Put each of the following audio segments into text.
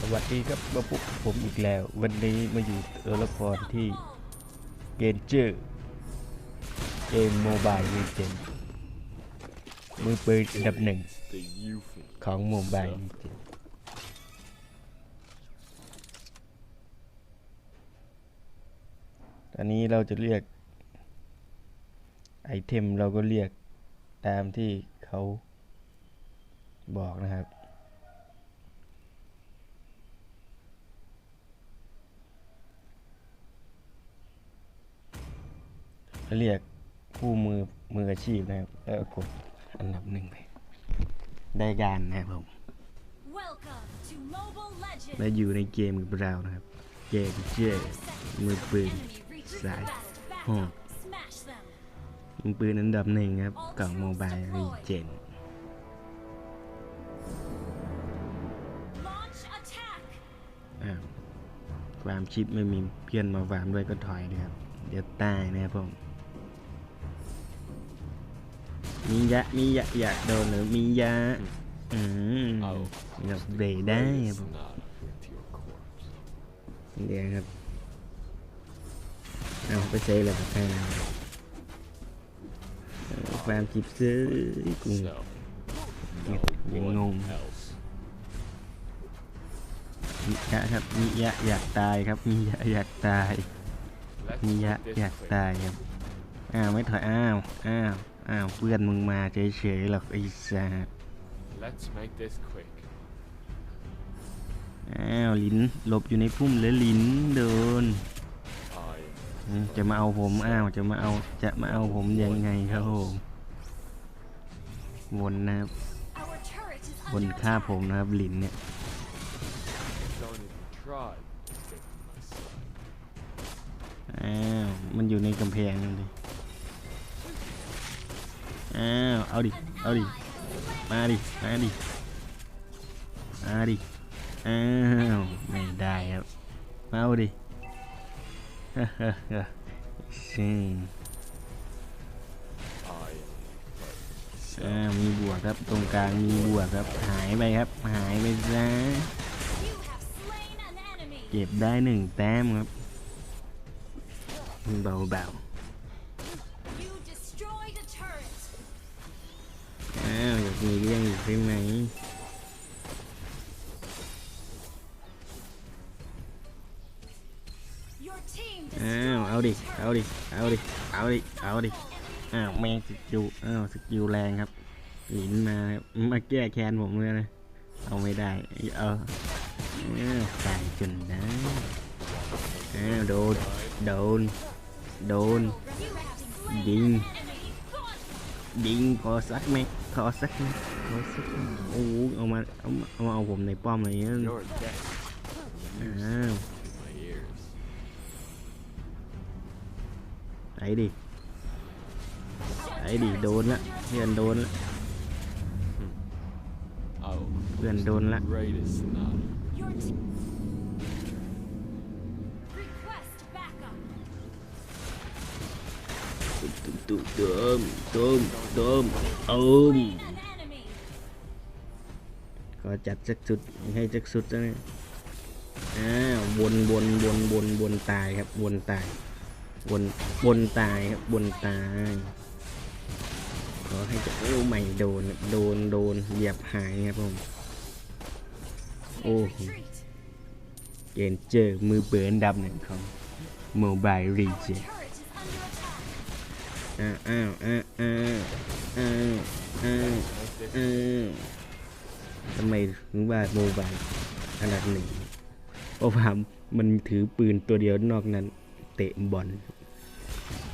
สวัสดีครับมาพบกับผมอีกแล้ว วันนี้มาอยู่ตัวละครที่เกนเจอร์เกมโมบายวีเจนมือปืนอันดับหนึ่งของโมบายวีเจนตอนนี้เราจะเรียก ไอเทมเราก็เรียกตามที่เขาบอกนะครับ เรียกผู้มือมืออาชีพนะครับแล้วก็กดอันดับหนึ่งไป ได้การนะครับผม Welcome to Mobile Legends. และอยู่ในเกมกับเรานะครับ เกมเจอร์มือปืน Enemy reaches Side. the best Hmm. backup. Smash them. มือปืนอันดับหนึ่งครับกล่องโมบายรีเจน Launch attack. อ้าวความชิปไม่มีเพื่อนมาฟาร์มด้วยก็ถอยเลยครับ เดี๋ยวตายนะครับผม มียะมียะอยากโดนหรือมียะอืมเอากับเบรได้ครับ Greatest ผม nod with your corpse. เดี๋ยวครับเอาไปเซฟเลยครับแค่นั้นเออความจิบซื้อกู So, ยังงง one else. มียะครับมียะอยากตายครับมียะอยากตาย Let's มียะ make this อยาก quick. ตายครับอ้าวไม่ถอยอ้าวอ้าว อ้าวเพื่อนมึงมาเฉยๆหรอกไอ้สัส Let's make this quick. อ้าวลิ้นหลบอยู่ในพุ่มแล้วลิ้นโดน I อืมจะมาเอาผมอ้าวจะมาเอาจะมาเอาผมยังไงครับผมวนนะครับ Our turret is วน under ฆ่า attack. ผมนะครับลิ้นเนี่ย don't even try to get to my side. อ้าวมันอยู่ในกำแพงนั่นดิ อ้าวเอาดิ เอาดิ มาดิ มาดิ มาดิ อ้าว ไม่ได้ครับ มาเอาดิฮ่าฮ่าฮ่าซิงอ้าวมีบวกครับตรงกลางมีบวกครับหายไปครับ หายไปซะ You have slain an enemy. เก็บได้หนึ่งแต้มครับเบา You ๆอ้วอยากมีเรื่องอีกใช่ไหมอ้าวเอาดิ เอาดิ เอาดิ เอาดิ เอาดิ อ้าวแม่งสกิลอ้าวสกิลแรงครับ หลินมาครับมาแก้แค้นผมเลยนะ เอาไม่ได้ เออ้าวตายจนได้อ้าวโดน โดน โดน You have ยิงขอสักไหมขอสักไหมขอสักไหมโอ้โหเอามาเอามาเอามาเอาผมในป้อมอะไรเงี้ย you're dead. อ้าว My ears. ไอ้ดิไอ้ดิโดนละเพื่อนโดนละ Oh, เพื่อนโดนละ ตุ้มตุ้มตุ้มตุ้มตุ้มตุ้ม Slain an enemy. ขอจัดสักสุดให้สักสุดนะอ้าวนวนวนวนวนตายครับวนตายวนวนตายครับวนตายขอให้จะโอ้ไม่โดนโดนโดนเหยียบหายครับผม They Oh. retreat. เกนเจอมือเปิดอันดับหนึ่งของโมบายรีเจ อ้าวอ้าวอ้าวอ้าวอ้าวอ้าวอ้าวทำไมถึงว่าโมบายอันดับหนึ่งเพราะว่ามันถือปืนตัวเดียวนอกนั้น เตะบอล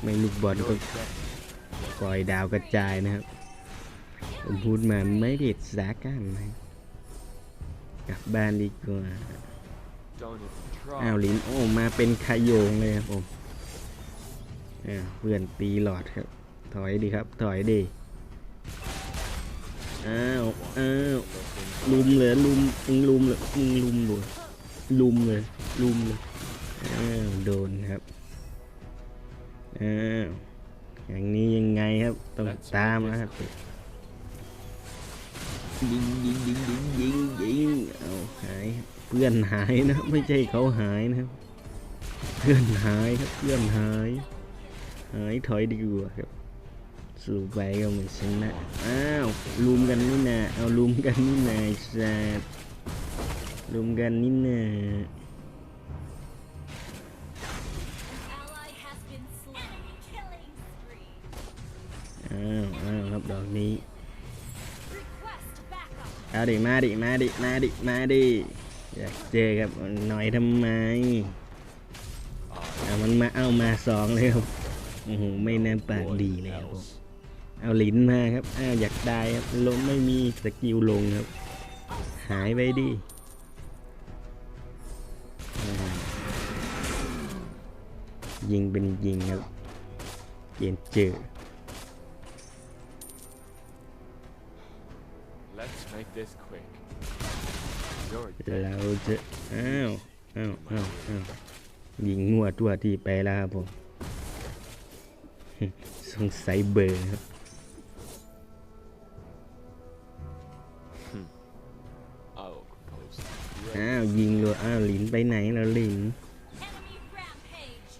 ไม่ลูกบอลก็ปล่อยดาวกระจายนะครับผมพูดมาไม่เด็ดสากันนะกลับบ้านดีกว่าอ้าวลินโอ้มาเป็นขยงเลยครับผม เพื่อนตีหลอดครับ ถอยดีครับ ถอยดีอ้าวอ้าวลุมเลยลุมมึงลุมเลยมึงลุมเลยลุมเลยลุมเลยอ้าวโดนครับอ้าวอย่างนี้ยังไงครับต้องตามนะครับยิงยิงยิงยิงยิงยิงเอาหายเพื่อนหายนะไม่ใช่เขาหายนะครับ เพื่อนหายครับเพื่อนหาย หายถอยดีกว่าครับสรุปไปก็เหมือนชนะอ้าวลุมกันนี่นะเอาลุมกันนี่นะไอ้สัตว์ลุมกันนี่นะ Ally has been slain. Enemy killing spree. อ้าวอ้าวครับดอกนี้ Request backup. เอาดิมาดิมาดิมาดิมาดิอยากเจอครับหน่อยทำไมเอามันมาเอามาสองเลยครับ โอ้โหไม่น่าปากดีเลยครับผมเอาลิ้นมาครับอ้าวอยากได้ครับลงไม่มีสกิลลงครับ หายไปดิอ่ายิงเป็นยิงครับเปลี่ยนเจอ Let's make this quick. You're dead. เราจะอ้าวอ้าวอ้าวอ้าวยิงงัวตัวที่ไปแล้วครับผม สงสัยเบอร์ครับ I will propose. อ้าวยิงเลยอ้าวลิ้นไปไหนแล้วลิ้น Enemy rampage.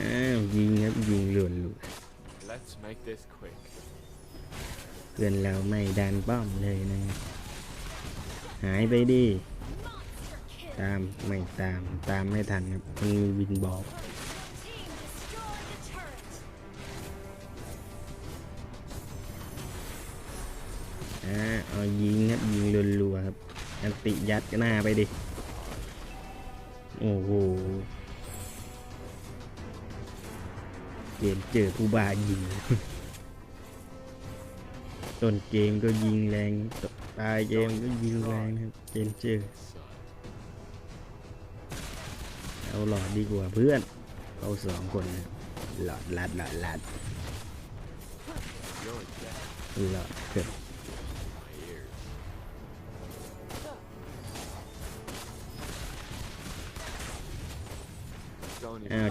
อ้าวยิงครับยิงหลวนหลวน Let's make this quick. เพื่อนเราไม่ดันป้อมเลยนะ หายไปดิ Monster kill. ตามไม่ตามตามไม่ทันครับมันมีวินบอก อ่าเอายิงครับยิงรัวๆครับอันติยัดหน้าไปดิ โอ้โหเกมเจอผู้บายิงต้นเกมก็ยิงแรงปลายเกมก็ยิงแรงครับเกมเจอเอาหลอดดีกว่าเพื่อนเอาสองคนนะหลอดลัดหลอดลัดหลอดเกิด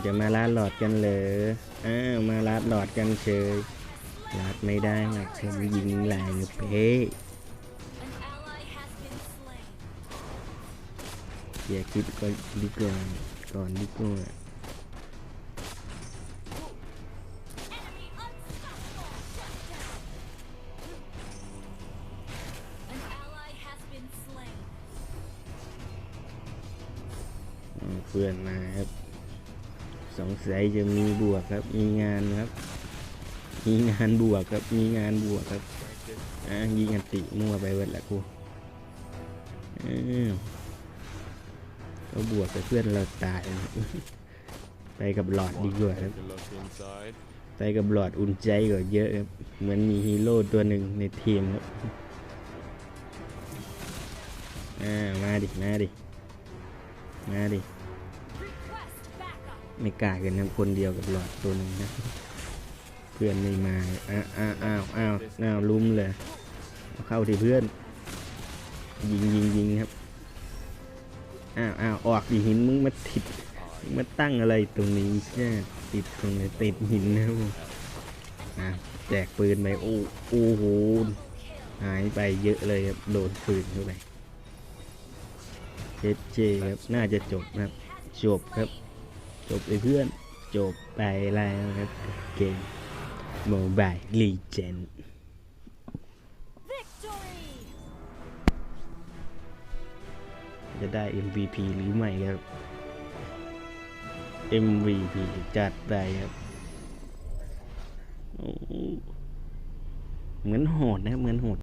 ะมาลัดหลอดกันเลยอ้าวมาลัดหลอดกันเฉยลัดไม่ได้หรอกผมยิงแหลงเพ้อย่าคิดก่อนดีกว่าก่อนดีกว่าเพื่อนมาครับ สงสัยจะมีบวกครับ มีงานครับ มีงานบวกครับ มีงานบวกครับอะยิงอันติมั่วไปเบิดละกูอ้าวก็บวกกับเพื่อนเราตายไปกับหลอดดีกว่าครับ ไปกับหลอดอุ่นใจกว่าเยอะครับ เหมือนมีฮีโร่ตัวหนึ่งในทีมครับอ่ามาดิ มาดิ มาดิ ไม่กล้ากันนะคนเดียวกับหลอดตัวหนึ่งนะ เพื่อนไม่มา อ้าวอ้าวอ้าวอ้าวอ้าวลุมเลย เข้าที่เพื่อน ยิงยิงยิงครับ อ้าวอ้าวออกดิหินมึงมาติดมาตั้งอะไรตรงนี้ใช่ติดตรงไหนติดหินนะครับอะแจกปืนไปโอ้โอ้โหหายไปเยอะเลยครับโดนปืนเข้าไปเจเจครับน่าจะจบนะครับจบครับ จบไปเพื่อน จบไปแล้วครับเกมโมบายลีเจนจะได้ MVP หรือไม่ครับ MVP จัดไปครับเหมือนโหดนะครับเหมือนโหด